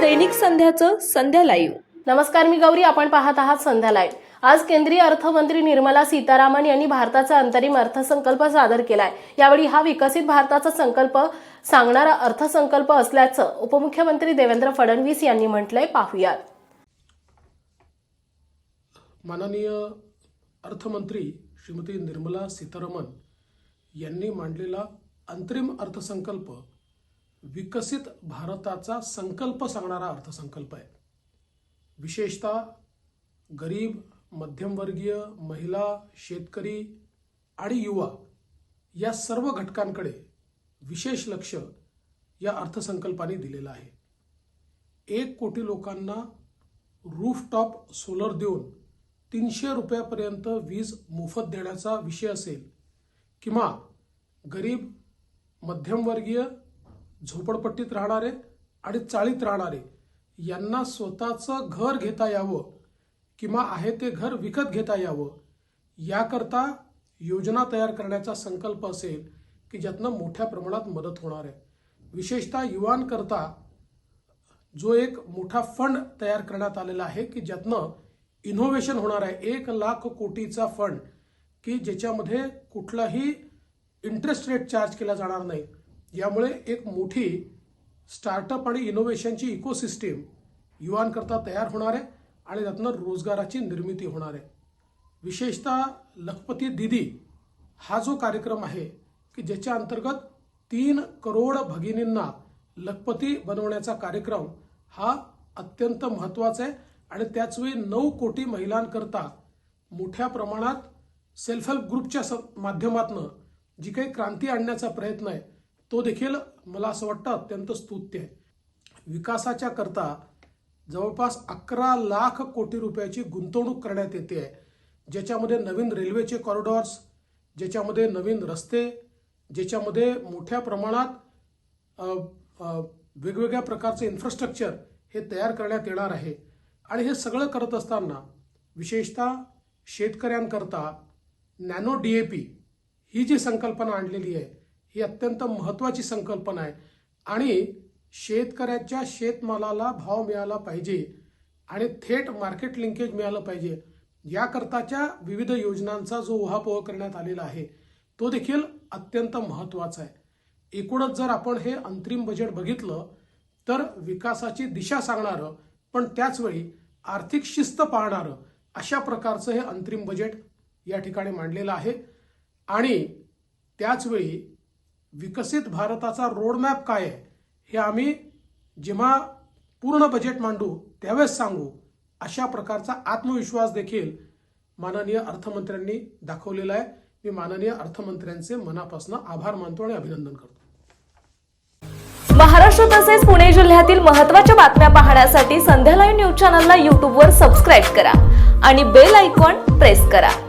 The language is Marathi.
दैनिक संध्याचं संध्या लाईव्ह. नमस्कार मी गौरी. आपण पाहत आहात संध्या लाईव्ह. आज केंद्रीय अर्थमंत्री निर्मला सीतारामन यांनी भारताचा अंतरिम अर्थसंकल्प सादर केलाय. यावेळी हा विकसित भारताचा संकल्प सांगणारा अर्थसंकल्प असल्याचं उपमुख्यमंत्री देवेंद्र फडणवीस यांनी म्हटलंय. पाहुयात. माननीय अर्थमंत्री श्रीमती निर्मला सीतारामन यांनी मांडलेला अंतरिम अर्थसंकल्प विकसित भारताचा संकल्प सांगणारा अर्थसंकल्प आहे. विशेषतः गरीब मध्यमवर्गीय महिला शेतकरी आणि युवा या सर्व घटकांकडे विशेष लक्ष या अर्थसंकल्पाने दिलेलं आहे. एक कोटी लोकांना रूफटॉप सोलर देऊन तीनशे रुपयापर्यंत वीज मोफत देण्याचा विषय असेल किंवा गरीब मध्यमवर्गीय झोपडपट्टीत राहणारे आणि चाळीत राहणारे यांना स्वतःचं घर घेता यावं किंवा आहे ते घर विकत घेता यावं याकरता योजना तयार करण्याचा संकल्प असेल की ज्यातनं मोठ्या प्रमाणात मदत होणार आहे. विशेषतः युवांकरता जो एक मोठा फंड तयार करण्यात आलेला आहे की ज्यातनं इनोव्हेशन होणार आहे. एक लाख कोटीचा फंड की ज्याच्यामध्ये कुठलाही इंटरेस्ट रेट चार्ज केला जाणार नाही. यामुळे एक मोठी स्टार्टअप आणि इनोव्हेशनची इकोसिस्टीम युवांकरता तयार होणार आहे आणि त्यातनं रोजगाराची निर्मिती होणार आहे. विशेषतः लखपती दिदी हा जो कार्यक्रम आहे की ज्याच्या अंतर्गत तीन करोड भगिनींना लखपती बनवण्याचा कार्यक्रम हा अत्यंत महत्त्वाचा आहे आणि त्याचवेळी नऊ कोटी महिलांकरता मोठ्या प्रमाणात सेल्फ हेल्प ग्रुपच्या स जी काही क्रांती आणण्याचा प्रयत्न आहे तो देखील मला असं वाटतं अत्यंत स्तुत्य आहे. विकासाच्या करता जवळपास अकरा लाख कोटी रुपयाची गुंतवणूक करण्यात येते आहे. ज्याच्यामध्ये नवीन रेल्वेचे कॉरिडॉर्स ज्याच्यामध्ये नवीन रस्ते ज्याच्यामध्ये मोठ्या प्रमाणात वेगवेगळ्या प्रकारचे इन्फ्रास्ट्रक्चर हे तयार करण्यात येणार आहे. आणि हे सगळं करत असताना विशेषतः शेतकऱ्यांकरता नॅनो डी ए पी ही जी संकल्पना आणलेली आहे ही अत्यंत महत्त्वाची संकल्पना आहे. आणि शेतकऱ्याच्या शेतमालाला भाव मिळाला पाहिजे आणि थेट मार्केट लिंकेज मिळालं पाहिजे याकरताच्या विविध योजनांचा जो उहापोह करण्यात आलेला आहे तो देखील अत्यंत महत्त्वाचा आहे. एकूणच जर आपण हे अंतरिम बजेट बघितलं तर विकासाची दिशा सांगणारं पण त्याचवेळी आर्थिक शिस्त पाळणारं अशा प्रकारचं हे अंतरिम बजेट या ठिकाणी मांडलेलं आहे. आणि त्याचवेळी विकसित भारताचा रोडमॅप काय आहे हे आम्ही जेव्हा पूर्ण बजेट मांडू त्यावेळेस सांगू. अशा प्रकारचा आत्मविश्वास देखील माननीय अर्थमंत्र्यांनी दाखवलेला आहे. मी माननीय अर्थमंत्र्यांचे मनापासून आभार मानतो आणि अभिनंदन करतो. महाराष्ट्र तसेच पुणे जिल्ह्यातील महत्त्वाच्या बातम्या पाहण्यासाठी संध्या लाईव्ह न्यूज चॅनलला यूट्यूबवर सबस्क्राईब करा आणि बेल आयकॉन प्रेस करा.